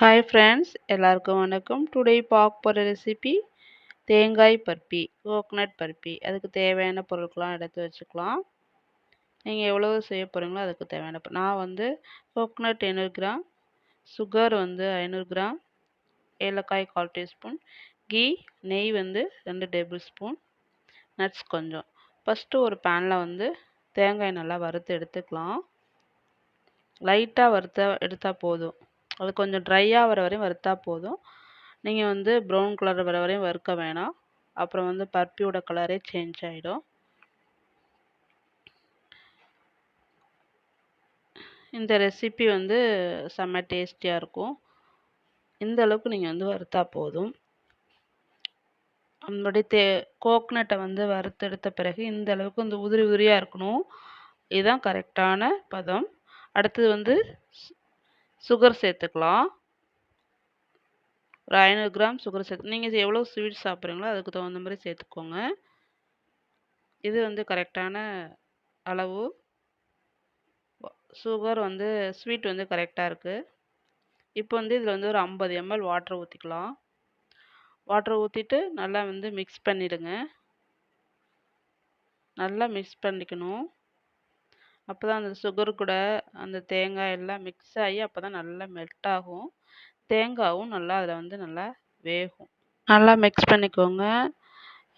Hi friends எல்லாருக்கும் வணக்கம். Today பார்க்க போகிற ரெசிபி தேங்காய் பருப்பி கோக்னட் பருப்பி. அதுக்கு தேவையான பொருட்கள்லாம் எடுத்து வச்சுக்கலாம். நீங்கள் எவ்வளோ செய்ய போகிறீங்களோ அதுக்கு தேவையான நான் வந்து கோக்னட் ஐநூறு கிராம் சுகர் வந்து ஐநூறு கிராம் ஏலக்காய் கால் டீஸ்பூன் கீ நெய் வந்து ரெண்டு டேபிள் ஸ்பூன் நட்ஸ் கொஞ்சம். ஃபஸ்ட்டு ஒரு பேனில் வந்து தேங்காய் நல்லா வறுத்து எடுத்துக்கலாம். லைட்டாக வறுத்த எடுத்தால் போதும். அது கொஞ்சம் ட்ரையாக வர வரையும் வறுத்தா போதும். நீங்கள் வந்து ப்ரௌன் கலர் வர வரையும் வறுக்க வேணாம். அப்புறம் வந்து பருப்பியோட கலரே சேஞ்ச் ஆகிடும் இந்த ரெசிபி வந்து செம்ம டேஸ்டியாக இருக்கும். இந்த அளவுக்கு நீங்கள் வந்து வறுத்தா போதும். நம்மளுடைய தே கோக்னட்டை வந்து வறுத்தெடுத்த பிறகு இந்த அளவுக்கு இந்த உதிரி உதிரியாக இருக்கணும். இதுதான் கரெக்டான பதம். அடுத்தது வந்து சுகர் சேர்த்துக்கலாம். ஒரு ஐநூறு கிராம் சுகர் சேர்த்து நீங்கள் எவ்வளோ ஸ்வீட் சாப்பிட்றீங்களோ அதுக்கு தகுந்த மாதிரி சேர்த்துக்கோங்க. இது வந்து கரெக்டான அளவு. சுகர் வந்து ஸ்வீட் வந்து கரெக்டாக இருக்குது இப்போ வந்து இதில் வந்து ஒரு ஐம்பது எம்எல் வாட்டர் ஊற்றிக்கலாம் வாட்டர் ஊற்றிட்டு நல்லா வந்து மிக்ஸ் பண்ணிவிடுங்க நல்லா மிக்ஸ் பண்ணிக்கணும். அப்போ தான் அந்த சுகர் கூட அந்த தேங்காய் எல்லாம் மிக்ஸ் ஆகி அப்போ தான் நல்லா மெல்ட் ஆகும். தேங்காயும் நல்லா அதில் வந்து நல்லா வேகும். நல்லா மிக்ஸ் பண்ணிக்கோங்க.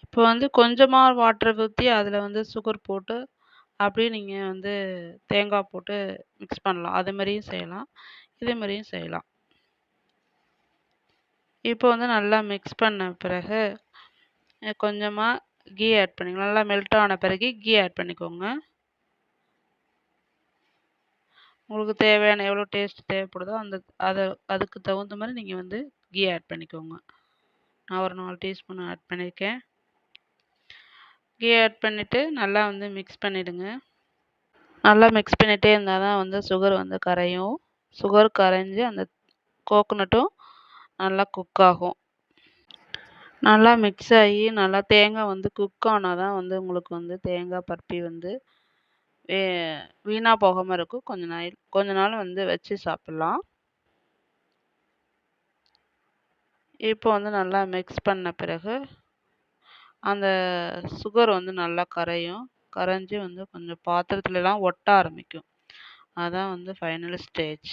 இப்போ வந்து கொஞ்சமாக வாட்டர் ஊற்றி அதில் வந்து சுகர் போட்டு அப்படியே நீங்கள் வந்து தேங்காய் போட்டு மிக்ஸ் பண்ணலாம். அது மாதிரியும் செய்யலாம். இதே மாதிரியும் செய்யலாம். இப்போ வந்து நல்லா மிக்ஸ் பண்ண பிறகு கொஞ்சமாக கீ ஆட் பண்ணிக்கலாம் நல்லா மெல்ட் ஆன பிறகு கீ ஆட் பண்ணிக்கோங்க. உங்களுக்கு தேவையான எவ்வளோ டேஸ்ட் தேவைப்படுதோ அந்த அதை அதுக்கு தகுந்த மாதிரி நீங்கள் வந்து கீ ஆட் பண்ணிக்கோங்க. நான் ஒரு நாலு டீஸ்பூன் ஆட் பண்ணியிருக்கேன் கீ ஆட் பண்ணிவிட்டு நல்லா வந்து மிக்ஸ் பண்ணிவிடுங்க நல்லா மிக்ஸ் பண்ணிகிட்டே இருந்தால் தான் வந்து சுகர் வந்து கரையும். சுகர் கரைஞ்சி அந்த கோகோனட்டும் நல்லா குக் ஆகும். நல்லா மிக்ஸ் ஆகி நல்லா தேங்காய் வந்து குக் ஆனால் தான் வந்து உங்களுக்கு வந்து தேங்காய் பருப்பி வந்து வே வீணாக போகாமல் இருக்கும். கொஞ்ச நாள் கொஞ்ச நாள் வந்து வச்சு சாப்பிட்லாம். இப்போ வந்து நல்லா மிக்ஸ் பண்ண பிறகு அந்த சுகர் வந்து நல்லா கரையும். கரைஞ்சி வந்து கொஞ்சம் பாத்திரத்துலலாம் ஒட்ட ஆரம்பிக்கும். அதான் வந்து ஃபைனல் ஸ்டேஜ்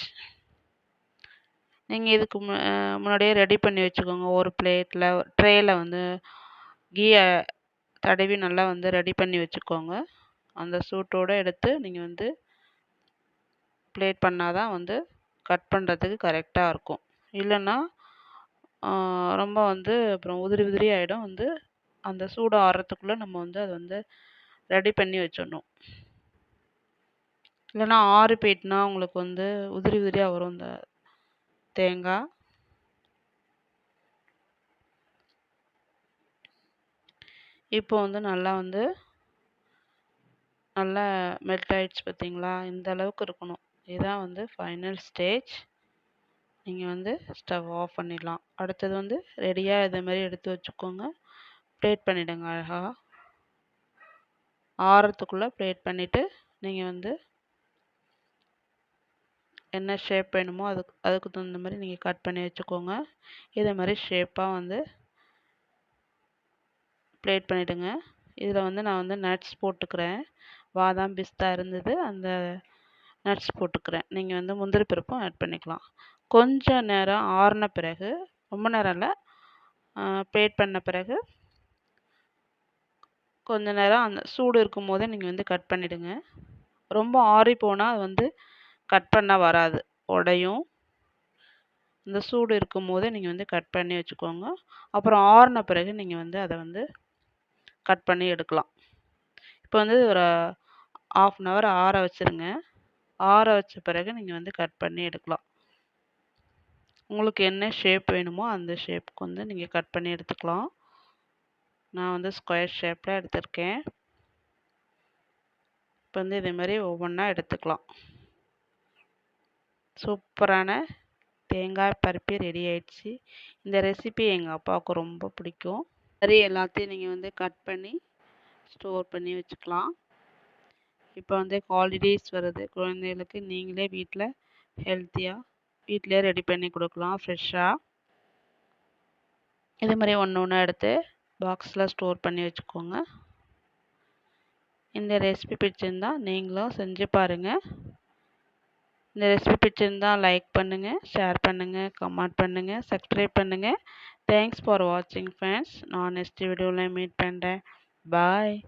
நீங்கள் இதுக்கு மு முன்னாடியே ரெடி பண்ணி வச்சுக்கோங்க. ஒரு பிளேட்டில் ட்ரேயில் வந்து கீயை தடவி நல்லா வந்து ரெடி பண்ணி வச்சுக்கோங்க. அந்த சூட்டோடு எடுத்து நீங்கள் வந்து பிளேட் பண்ணால் தான் வந்து கட் பண்ணுறதுக்கு கரெக்டாக இருக்கும். இல்லைன்னா ரொம்ப வந்து அப்புறம் உதிரி உதிரி ஆகிடும் வந்து அந்த சூடு ஆறுறதுக்குள்ளே நம்ம வந்து அதை வந்து ரெடி பண்ணி வச்சிடணும். இல்லைன்னா ஆறு போயிட்டுனா உங்களுக்கு வந்து உதிரி உதிரியாக வரும் இந்த தேங்காய். இப்போ வந்து நல்லா வந்து நல்லா மெல்ட் ஆகிடுச்சி பார்த்தீங்களா இந்த அளவுக்கு இருக்கணும். இதுதான் வந்து ஃபைனல் ஸ்டேஜ் நீங்கள் வந்து ஸ்டவ் ஆஃப் பண்ணிடலாம். அடுத்தது வந்து ரெடியாக இதே மாதிரி எடுத்து வச்சுக்கோங்க. ப்ளேட் பண்ணிவிடுங்க அழகாக ஆறத்துக்குள்ளே ப்ளேட் பண்ணிவிட்டு நீங்கள் வந்து என்ன ஷேப் வேணுமோ அதுக்கு அதுக்கு தகுந்த மாதிரி நீங்கள் கட் பண்ணி வச்சுக்கோங்க. இதே மாதிரி ஷேப்பாக வந்து ப்ளேட் பண்ணிவிடுங்க இதில் வந்து நான் வந்து நட்ஸ் போட்டுக்கிறேன். பாதாம் பிஸ்தா இருந்தது. அந்த நட்ஸ் போட்டுக்கிறேன். நீங்கள் வந்து முந்திரி பருப்பும் ஆட் பண்ணிக்கலாம். கொஞ்சம் நேரம் ஆறின பிறகு ரொம்ப நேரம் இல்லை ப்ளேட் பண்ண பிறகு கொஞ்ச நேரம் அந்த சூடு இருக்கும் போதே நீங்கள் வந்து கட் பண்ணிவிடுங்க ரொம்ப ஆறி போனால் அது வந்து கட் பண்ண வராது. உடையும். இந்த சூடு இருக்கும் போதே நீங்கள் வந்து கட் பண்ணி வச்சுக்கோங்க. அப்புறம் ஆறின பிறகு நீங்கள் வந்து அதை வந்து கட் பண்ணி எடுக்கலாம். இப்போ வந்து ஒரு ஆஃப் அன் ஹவர் ஆற வச்சுருங்க. ஆற வச்ச பிறகு நீங்கள் வந்து கட் பண்ணி எடுக்கலாம். உங்களுக்கு என்ன ஷேப் வேணுமோ அந்த ஷேப்புக்கு வந்து நீங்கள் கட் பண்ணி எடுத்துக்கலாம். நான் வந்து ஸ்கொயர் ஷேப்பில் எடுத்திருக்கேன். இப்போ வந்து இதே மாதிரி ஒவ்வொன்றா எடுத்துக்கலாம். சூப்பரான தேங்காய் பருப்பி ரெடி ஆயிடுச்சு. இந்த ரெசிபி எங்கள் அப்பாவுக்கு ரொம்ப பிடிக்கும். சரி எல்லாத்தையும் நீங்கள் வந்து கட் பண்ணி ஸ்டோர் பண்ணி வச்சுக்கலாம். இப்போ வந்து ஹாலிடேஸ் வருது. குழந்தைகளுக்கு நீங்களே வீட்டில் ஹெல்த்தியாக வீட்டிலே ரெடி பண்ணி கொடுக்கலாம் ஃப்ரெஷ்ஷாக இது மாதிரி ஒன்று ஒன்று எடுத்து பாக்ஸில் ஸ்டோர் பண்ணி வச்சுக்கோங்க. இந்த ரெசிபி பிடிச்சிருந்தா நீங்களும் செஞ்சு பாருங்கள் இந்த ரெசிபி பிடிச்சிருந்தால் லைக் பண்ணுங்கள் ஷேர் பண்ணுங்கள் கமெண்ட் பண்ணுங்கள் சப்ஸ்கிரைப் பண்ணுங்கள் தேங்க்ஸ் ஃபார் வாட்சிங் ஃப்ரெண்ட்ஸ் நான் நெக்ஸ்ட் வீடியோவில் மீட் பண்ணுறேன் Bye.